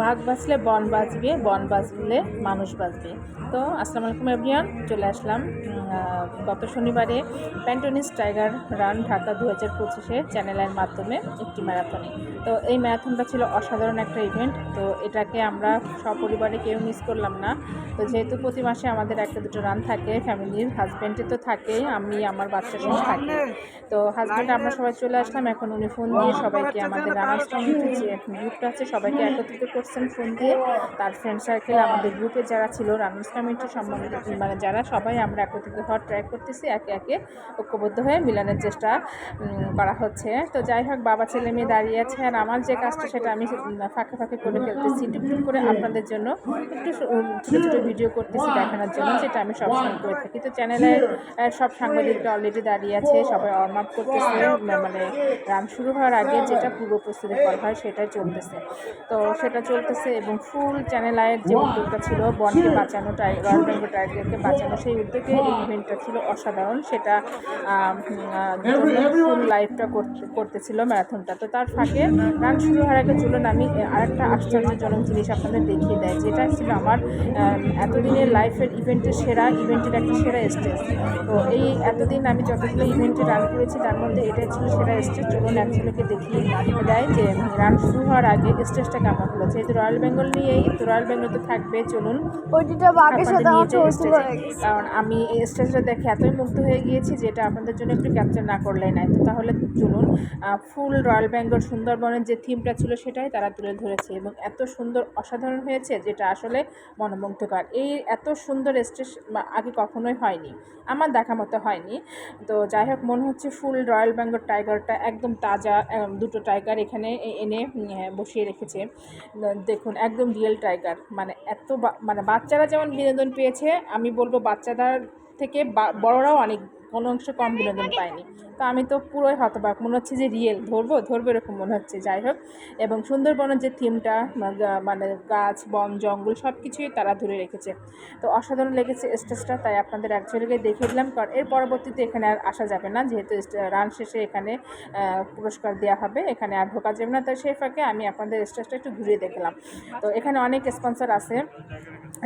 বাঘ বাঁচলে বন বাঁচবে, বন বাঁচলে মানুষ বাঁচবে। তো, আসসালামু আলাইকুম এভরিয়ান চলে আসলাম গত শনিবারে প্যান্টনিস টাইগার রান ঢাকা দু হাজার পঁচিশে চ্যানেলের মাধ্যমে একটি ম্যারাথনে। তো, এই ম্যারাথনটা ছিল অসাধারণ একটা ইভেন্ট তো এটাকে আমরা সপরিবারে কেউ মিস করলাম না। তো যেহেতু প্রতি মাসে আমাদের একটা দুটো রান থাকে ফ্যামিলির হাজব্যান্ডে তো থাকেই, আমি, আমার বাচ্চার সঙ্গে থাকি। তো হাজব্যান্ড আমরা সবাই চলে আসলাম, এখন উনি ফোন দিয়ে সবাইকে আমাদের রানার্স কমিটির যে গ্রুপটা আছে, সবাইকে একত্রিত করছেন ফোন দিয়ে তার ফ্রেন্ড সার্কেল আমাদের গ্রুপে যারা ছিল রানার্স কমিটি সম্বন্ধিত মানে যারা সবাই আমরা একত্রিত হওয়ার ট্রাই করতেছি, একে একে ঐক্যবদ্ধ হয়ে মিলানোর চেষ্টা করা হচ্ছে। তো যাই হোক, বাবা, ছেলে, মেয়ে দাঁড়িয়ে আছে আর আমার যে কাজটা সেটা আমি ফাঁকে ফাঁকে করে ফেলতেছি টুকটুক করে আপনাদের জন্য একটু ছোটো ছোটো ভিডিও করতেছি দেখানোর জন্য, যেটা আমি সবসময় করে থাকি। তো চ্যানেলের সব সাংবাদিকরা অলরেডি দাঁড়িয়ে আছে, সবাই ওয়ার্ম আপ করতেছে মানে রান শুরু হওয়ার আগে যেটা পূর্ব প্রস্তুতি করা হয় সেটাই চলতেছে। তো সেটা চলতেছে এবং ফুল চ্যানেল আয়ের যে উদ্যোগটা ছিল, বনকে বাঁচানো টাইগার বেঙ্গল টাইগারকে বাঁচানো সেই উদ্যোগে এই ইভেন্টটা ছিল অসাধারণ। সেটা ফুল লাইভটা করতেছিল ম্যারাথনটা তো তার ফাঁকে রান শুরু হওয়ার আগে চলুন আমি আরেকটা আশ্চর্যজনক জিনিস আপনাদের দেখিয়ে দেয়, যেটা ছিল আমার এতদিনের লাইফের ইভেন্টের সেরা ইভেন্টের একটা সেরা স্টেজ তো এই এতদিন আমি যতগুলো ইভেন্টে রান করেছি, তার মধ্যে এটাই ছিল সেরা স্টেজ চলুন এক দেখিয়ে দেয় যে রান শুরু হওয়ার আগে স্টেজটা কেমন হলো যেহেতু রয়্যাল বেঙ্গল নিয়েই তো রয়্যাল বেঙ্গল তো থাকবে চলুন। কারণ আমি এই স্টেজটা দেখে এতই মুগ্ধ হয়ে গিয়েছি যেটা আপনাদের জন্য একটু ক্যাপচার না করলেই নাই তো তাহলে চলুন ফুল রয়্যাল বেঙ্গল সুন্দরবনের যে থিমটা ছিল সেটাই তারা তুলে ধরেছে এবং এত সুন্দর অসাধারণ হয়েছে যেটা আসলে মনোমুগ্ধকর। এই এত সুন্দর স্টেজ আগে কখনোই হয়নি আমার দেখা মতো হয়নি। তো যাই হোক মনে হচ্ছে ফুল রয়্যাল বেঙ্গল টাইগারটা একদম তাজা দুটো টাইগার এখানে এনে বসিয়ে রেখেছে। দেখুন, একদম রিয়েল টাইগার মানে এত মানে বাচ্চারা যেমন বিনোদন পেয়েছে, আমি বলব বাচ্চাদের থেকে বড়রাও অনেক কোনো অংশে কম বিনোদন পায়নি। তো আমি তো পুরোই হতবাক। মনে হচ্ছে যে রিয়েল ধরবো ধরবো এরকম মনে হচ্ছে। যাই হোক, এবং সুন্দরবনের যে থিমটা মানে গাছ, বন, জঙ্গল সব কিছুই তারা ধরে রেখেছে। তো অসাধারণ লেগেছে স্টেজটা, তাই আপনাদের অ্যাকচুয়ালি দেখিয়ে দিলাম। কারণ এর পরবর্তীতে এখানে আর আসা যাবে না। যেহেতু রান শেষে এখানে পুরস্কার দেওয়া হবে, এখানে আর ঢোকা যাবে না। তাই সেই ফাঁকে আমি আপনাদের স্টেজটা একটু ঘুরিয়ে দেখলাম। তো এখানে অনেক স্পন্সর আছে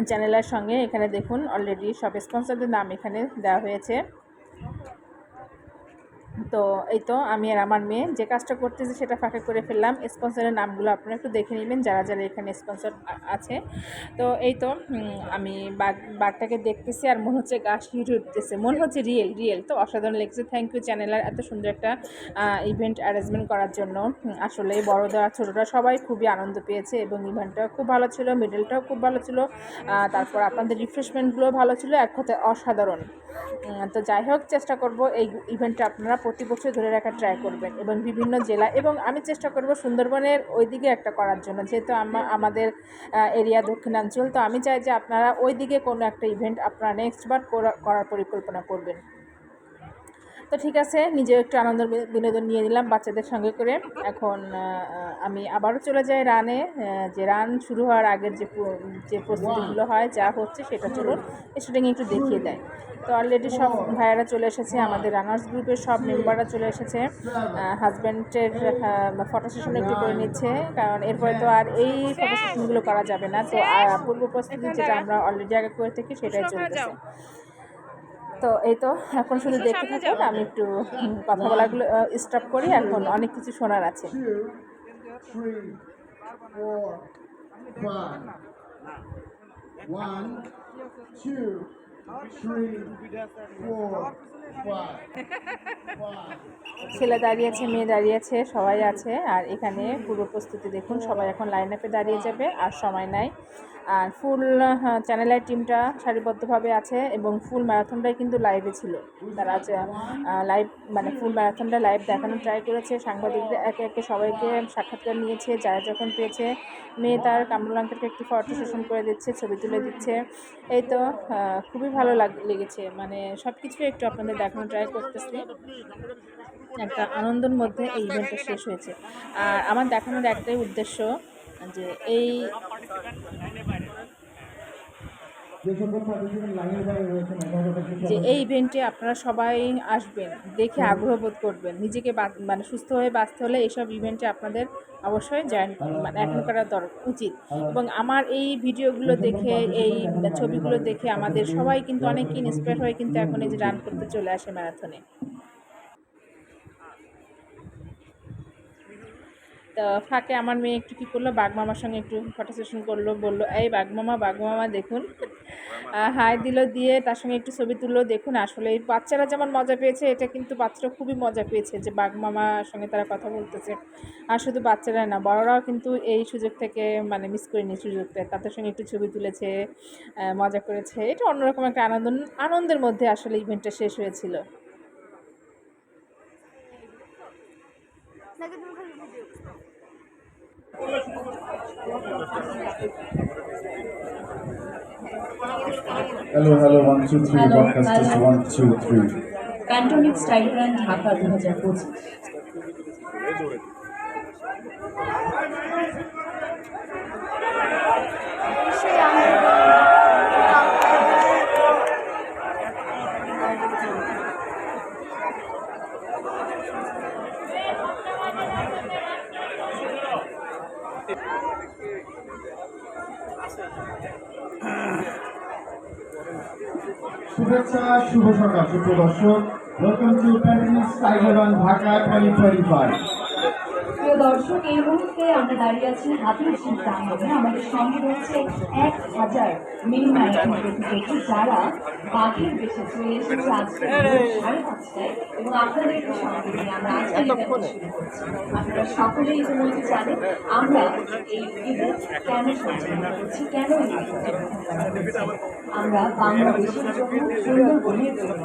চ্যানেলের সঙ্গে। এখানে দেখুন অলরেডি সব স্পন্সরদের নাম এখানে দেওয়া হয়েছে। তো এই তো আমি আর আমার মেয়ে যে কাজটা করতেছি সেটা ফাঁকা করে ফেললাম। স্পন্সরের নামগুলো আপনারা একটু দেখে নেবেন, যারা যারা এখানে স্পন্সর আছে। তো এই তো আমি বাঘ, বাঘটাকে দেখতেছি আর মনে হচ্ছে গাছ হিট উঠতেছে। মনে হচ্ছে রিয়েল রিয়েল তো অসাধারণ লেগেছে। থ্যাংক ইউ চ্যানেলের এত সুন্দর একটা ইভেন্ট অ্যারেঞ্জমেন্ট করার জন্য। আসলে বড়রা, ছোটোরা সবাই খুবই আনন্দ পেয়েছে এবং ইভেন্টটাও খুব ভালো ছিল মিডলটাও খুব ভালো ছিল। তারপর আপনাদের রিফ্রেশমেন্টগুলো ভালো ছিল, এক কথায় অসাধারণ। তো যাই হোক, চেষ্টা করব এই ইভেন্টটা আপনারা প্রতি বছর ধরে রাখার ট্রাই করবেন এবং বিভিন্ন জেলা এবং আমি চেষ্টা করব সুন্দরবনের ওইদিকে একটা করার জন্য। যেহেতু আমা- আমাদের এরিয়া দক্ষিণাঞ্চল, তো আমি চাই যে আপনারা ওই দিকে কোনো একটা ইভেন্ট আপনারা নেক্সট বার করা- করার পরিকল্পনা করবেন। তো ঠিক আছে, নিজেও একটু আনন্দ বিনোদন নিয়ে নিলাম বাচ্চাদের সঙ্গে করে। এখন আমি আবারও চলে যাই রানে। যে রান শুরু হওয়ার আগের যে যে প্রস্তুতিগুলো হয়, যা হচ্ছে সেটা চলুন শুটিং একটু দেখিয়ে দেয়। তো অলরেডি সব ভাইয়ারা চলে এসেছে, আমাদের রানার্স গ্রুপের সব মেম্বাররা চলে এসেছে। হাজব্যান্ডের ফটো সেশন একটু করে নিচ্ছে, কারণ এরপরে তো আর এই ফটো সেশনগুলো করা যাবে না। তো পূর্ব প্রস্তুতি যেটা আমরা অলরেডি আগে করে থাকি, সেটাই চলতেছে। তো এই তো এখন শুধু দেখতে থাকুন আমি একটু কথা বলাগুলো স্টপ করি এখন অনেক কিছু শোনার আছে. ছেলে দাঁড়িয়ে আছে মেয়ে দাঁড়িয়ে আছে সবাই আছে আর এখানে পুরো প্রস্তুতি দেখুন সবাই এখন লাইন আপে দাঁড়িয়ে যাবে আর সময় নাই আর ফুল চ্যানেলের টিমটা সারিবদ্ধভাবে আছে এবং ফুল ম্যারাথনটাই কিন্তু লাইভে ছিল। তারা আছে লাইভ মানে ফুল ম্যারাথনটা লাইভ দেখানোর ট্রাই করেছে। সাংবাদিকদের একে একে সবাইকে সাক্ষাৎকার নিয়েছে যারা যখন পেয়েছে। মেয়ে তার কামরুল একটি ফটো সেশন করে দিচ্ছে, ছবি তুলে দিচ্ছে। এই তো খুবই ভালো লাগ- লেগেছে। মানে সব কিছুই একটু আপনাদের দেখানোর ট্রাই করতেছি। একটা আনন্দের মধ্যে এই ইভেন্টটা শেষ হয়েছে। আর আমার দেখানোর একটাই উদ্দেশ্য যে, এই যে এই ইভেন্টে আপনারা সবাই আসবেন দেখে আগ্রহ বোধ করবেন নিজেকে মানে সুস্থ হয়ে বাঁচতে হলে এইসব ইভেন্টে আপনাদের অবশ্যই জয়েন মানে অ্যাটেন্ড করা দরকার উচিত। এবং আমার এই ভিডিওগুলো দেখে এই ছবিগুলো দেখে আমাদের সবাই কিন্তু অনেক ইন্সপায়ার হয়ে কিন্তু এখন এই যে রান করতে চলে আসে ম্যারাথনে তো ফাঁকে আমার মেয়ে একটু কী করল? বাগমামার সঙ্গে একটু ফটো সেশন করল, বলল, এই বাগমামা বাগমামা দেখুন। হাই দিল দিয়ে তার সঙ্গে একটু ছবি তুললো, দেখুন। আসলে এই বাচ্চারা যেমন মজা পেয়েছে, এটা কিন্তু বাচ্চারা খুবই মজা পেয়েছে যে বাগমামার সঙ্গে তারা কথা বলতেছে। আর শুধু বাচ্চারা না, বড়রাও কিন্তু এই সুযোগ থেকে মানে মিস করেনি সুযোগটা তাদের সঙ্গে একটু ছবি তুলেছে মজা করেছে। এটা অন্যরকম একটা আনন্দ, আনন্দের মধ্যে আসলে ইভেন্টটা শেষ হয়েছিল নাকি তুমি খালি video hello hello one two three hello. One two three Pantonic style brand Dhaka দু হাজার পঁচিশ সেই আনন্দ শুভেচ্ছা শুভ সকাল সুপ্রিয় দর্শক। Welcome to Dhaka twenty twenty প্রিয় দর্শক, এই মুহূর্তে আমরা দাঁড়িয়ে আছি হাতির আমাদের সঙ্গে রয়েছে এক হাজার মিনি ম্যারাথন যারা বাঘের চলে এসেছে। আজকে এবং আপনাদেরকে সঙ্গে নিয়ে আমরা আজকে আপনারা সকলেই ইতিমধ্যে জানেন, আমরা এই কেন করছি কেন আমরা বাংলাদেশের জন্য সুন্দরবনের জন্য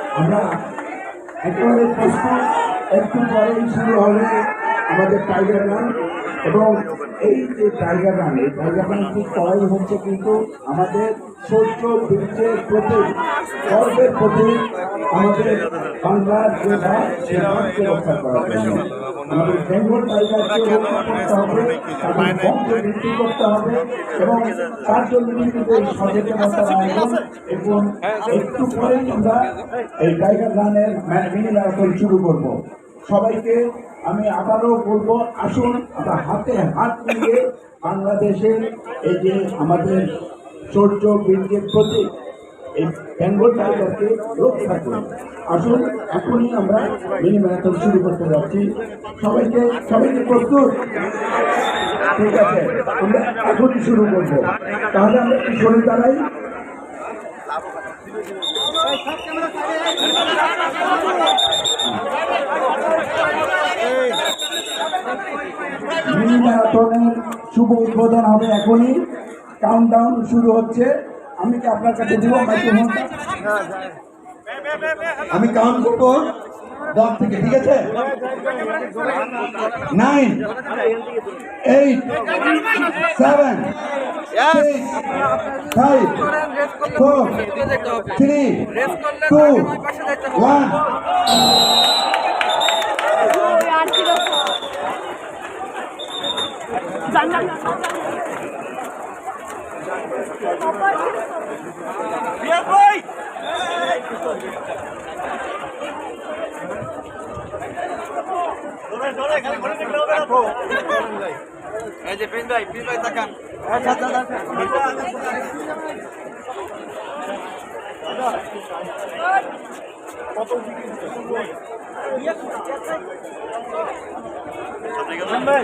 আমরা একেবারে প্রস্তুত একটু পরেই শুরু হবে আমাদের টাইগার রান এবং এই যে টাইগার রান এই টাইগার রানটি করাই হচ্ছে কিন্তু আমাদের সৌর্য বীর্যের প্রতীক গর্বের প্রতীক আমাদের বাংলার যোদ্ধা সে রক্ষা করার জন্য। এবং তার জন্য কিন্তু এই এবং একটু পরেই আমরা এই টাইগার রানের মিনি ম্যারাথন শুরু করব। সবাইকে আমি আবারও বলব আসুন আমরা হাতে হাত মিলিয়ে বাংলাদেশের এই যে আমাদের শৌর্য বীর্যের প্রতীক এই বেঙ্গল রক্ষা করি। আসুন, এখনই আমরা মিনি ম্যারাথন শুরু করতে যাচ্ছি। সবাইকে সবাইকে প্রস্তুত? ঠিক আছে, আমরা এখনই শুরু করব। তাহলে আমরা কি সরে দাঁড়াই। মিনি ম্যারাথনের শুভ উদ্বোধন হবে এখনই। কাউন্টডাউন শুরু হচ্ছে। আমি কি আপনার কাছে দিব মাইক্রোফোনটা আমি কাউন্ট করব দশ থেকে, ঠিক আছে? Nine, eight, seven five, four, three, two, one. আর কীরকম এই যে প্রিন্স ভাই প্রিন্স ভাই তাকান নাও ভাই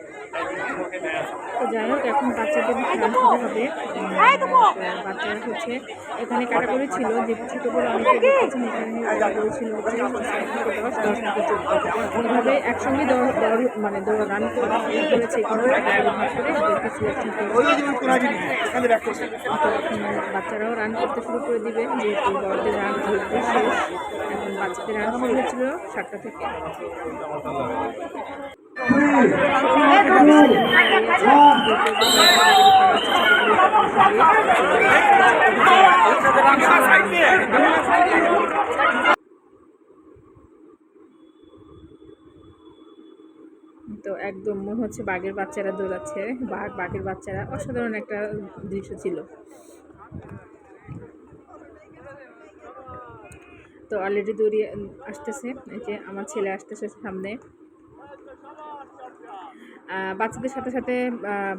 তো যাই হোক এখন বাচ্চাদের শুরু হবে। বাচ্চারা হচ্ছে এখানে কাটাগরি ছিল যে ছোটো বড় অনেকে এখানে কাটাগরি ছিল এভাবে একসঙ্গে দৌড় মানে দৌড় রান করেছে বাচ্চারাও রান করতে শুরু করে দিবে যেহেতু বড়দের রান যেহেতু শেষ এখন বাচ্চাদের রান শুরু হয়েছিল সাতটা থেকে। তো একদম মনে হচ্ছে বাঘের বাচ্চারা দৌড়াচ্ছে। বাঘ, বাঘের বাচ্চারা অসাধারণ একটা দৃশ্য ছিল। তো অলরেডি দৌড়িয়ে আসতেছে যে আমার ছেলে আসতেছে সামনে। বাচ্চাদের সাথে সাথে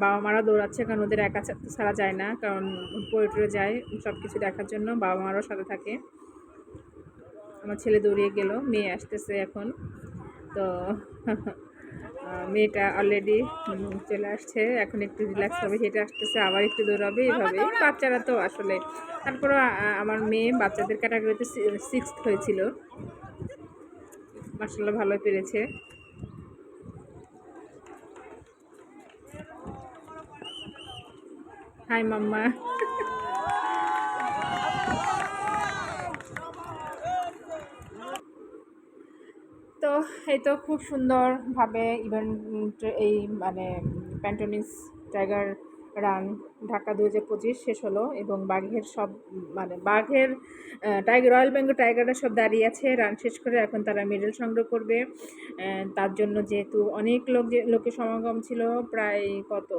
বাবা মারা দৌড়াচ্ছে কারণ ওদের একা ছাড়া যায় না কারণ পড়ে টরে যায় সব কিছু দেখার জন্য বাবা মারাও সাথে থাকে। আমার ছেলে দৌড়িয়ে গেল মেয়ে আসতেছে এখন। তো মেয়েটা অলরেডি চলে আসছে এখন একটু রিল্যাক্স হবে হেঁটে আসতেছে আবার একটু দৌড়াবে এইভাবে বাচ্চারা তো আসলে তারপরে আমার মেয়ে বাচ্চাদের ক্যাটাগরিতে সিক্স হয়েছিল। মার্শাল্লাহ ভালো পেরেছে। হাই মাম্মা তো এই তো খুব সুন্দরভাবে ইভেন্ট এই মানে প্যান্টনিস টাইগার রান ঢাকা দু হাজার পঁচিশ শেষ হলো এবং বাঘের সব মানে বাঘের টাইগার রয়্যাল বেঙ্গল টাইগাররা সব দাঁড়িয়ে আছে রান শেষ করে এখন তারা মেডেল সংগ্রহ করবে। তার জন্য যেহেতু অনেক লোক লোকের সমাগম ছিল, প্রায় কত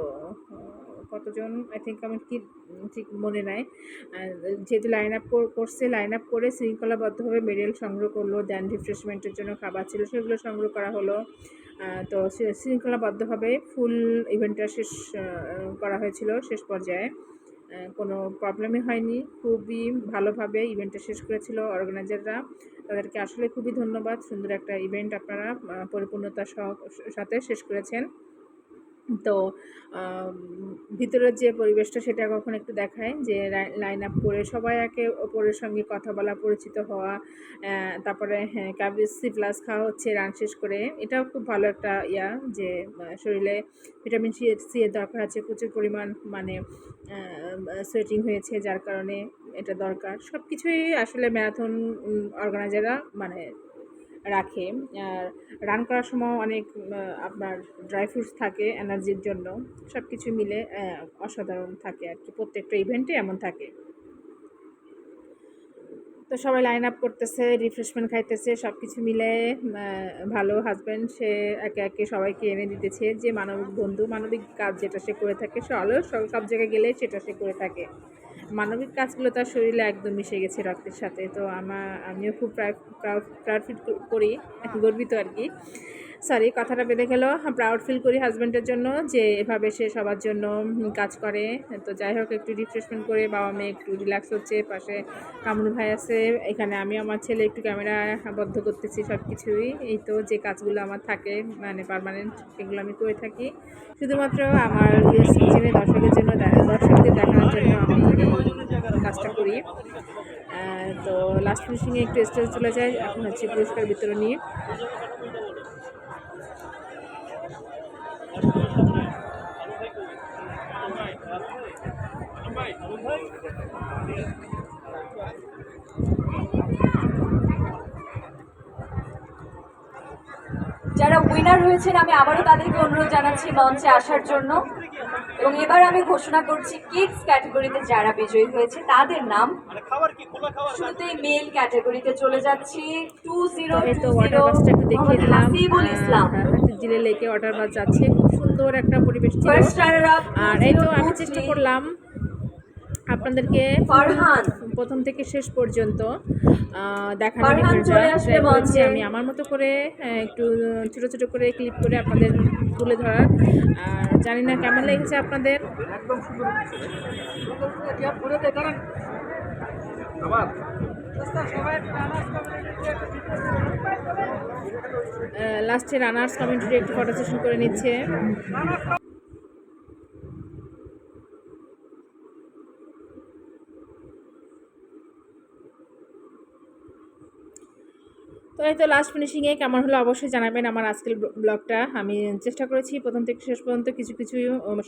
কতজন আই থিঙ্ক আমার কি ঠিক মনে নাই। যেহেতু লাইন আপ করছে লাইন আপ করে শৃঙ্খলাবদ্ধভাবে মেডেল সংগ্রহ করল দেন রিফ্রেশমেন্টের জন্য খাবার ছিল, সেগুলো সংগ্রহ করা হলো। তো শৃঙ্খলাবদ্ধভাবে ফুল ইভেন্টটা শেষ করা হয়েছিল শেষ পর্যায়ে। কোনো প্রবলেমই হয়নি। খুবই ভালোভাবে ইভেন্টটা শেষ করেছিল অর্গানাইজাররা তাদেরকে আসলে খুবই ধন্যবাদ। সুন্দর একটা ইভেন্ট আপনারা পরিপূর্ণতার সাথে শেষ করেছেন। তো ভিতরের যে পরিবেশটা সেটা কখন একটু দেখায়? যে লাইন আপ করে সবাই একে অপরের সঙ্গে কথা বলা, পরিচিত হওয়া তারপরে হ্যাঁ সি প্লাস খাওয়া হচ্ছে রান শেষ করে। এটাও খুব ভালো একটা ইয়া যে শরীরে ভিটামিন সি সি এর দরকার আছে, প্রচুর পরিমাণ মানে সোয়েটিং হয়েছে, যার কারণে এটা দরকার। সব কিছুই আসলে ম্যারাথন অর্গানাইজাররা মানে রাখে। রান করার সময় অনেক আপনার ড্রাই ফ্রুটস থাকে এনার্জির জন্য। সব কিছু মিলে অসাধারণ থাকে আর কি। প্রত্যেকটা ইভেন্টে এমন থাকে। তো সবাই লাইন আপ করতেছে রিফ্রেশমেন্ট খাইতেছে সব কিছু মিলে ভালো হাজব্যান্ড সে একে একে সবাইকে এনে দিতেছে। যে মানবিক বন্ধু, মানবিক কাজ যেটা সে করে থাকে, সে আলো সব সব জায়গায় গেলে সেটা সে করে থাকে। মানবিক কাজগুলো তার শরীরে একদম মিশে গেছে রক্তের সাথে, তো আমার আমিও খুব প্রাউড ফিল করি গর্বিত আর কি। সরি কথাটা বেঁধে গেল। প্রাউড ফিল করি হাজব্যান্ডের জন্য যে এভাবে সে সবার জন্য কাজ করে। তো যাই হোক, একটু রিফ্রেশমেন্ট করে বাবা মেয়ে একটু রিল্যাক্স হচ্ছে, পাশে কামরু ভাই আছে, এখানে আমি আমার ছেলে একটু ক্যামেরা বদ্ধ করতেছি সব কিছুই এই তো যে কাজগুলো আমার থাকে মানে পার্মানেন্ট সেগুলো আমি করে থাকি। শুধুমাত্র আমার দর্শকের জন্য, দর্শকদের দেখানোর জন্য আমি কাজটা করি। তো লাস্ট ফিনিশিংয়ে একটু স্টেজ চলে যায়। এখন হচ্ছে পুরস্কার বিতরণী যারা উইনার হয়েছেন, আমি আবারও তাদেরকে অনুরোধ জানাচ্ছি মঞ্চে আসার জন্য। এবং এবার আমি ঘোষণা করছি কিডস ক্যাটাগরিতে যারা বিজয়ী হয়েছে তাদের নাম শুরুতেই মেল ক্যাটাগরিতে চলে যাচ্ছি। টু জিরো তো টু বাসটা একটু দেখিয়ে দিলাম। ইসলাম। জিলে লেকে অর্ডার বাস যাচ্ছে। খুব সুন্দর একটা পরিবেশ ছিল। আর এই তো আমি চেষ্টা করলাম আপনাদেরকে ফারহান। প্রথম থেকে শেষ পর্যন্ত দেখানোর try আমি আমার মতো করে একটু ছোট ছোট করে ক্লিপ করে আপনাদের তুলে ধরার। আর জানি না কেমন লেগেছে আপনাদের। লাস্টে রানার্স কমিউনিটি একটু ফটো সেশন করে নিচ্ছে। তো এই তো লাস্ট ফিনিশিংয়ে কেমন হলো অবশ্যই জানাবেন আমার আজকের ব্লগটা আমি চেষ্টা করেছি প্রথম থেকে শেষ পর্যন্ত কিছু কিছু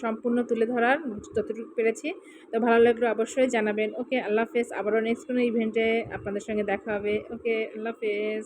সম্পূর্ণ তুলে ধরার, যতটুকু পেরেছি। তো ভালো লাগল অবশ্যই জানাবেন। ওকে আল্লাহ হাফেজ। আবারও নেক্সট কোনো ইভেন্টে আপনাদের সঙ্গে দেখা হবে। ওকে আল্লাহ হাফেজ।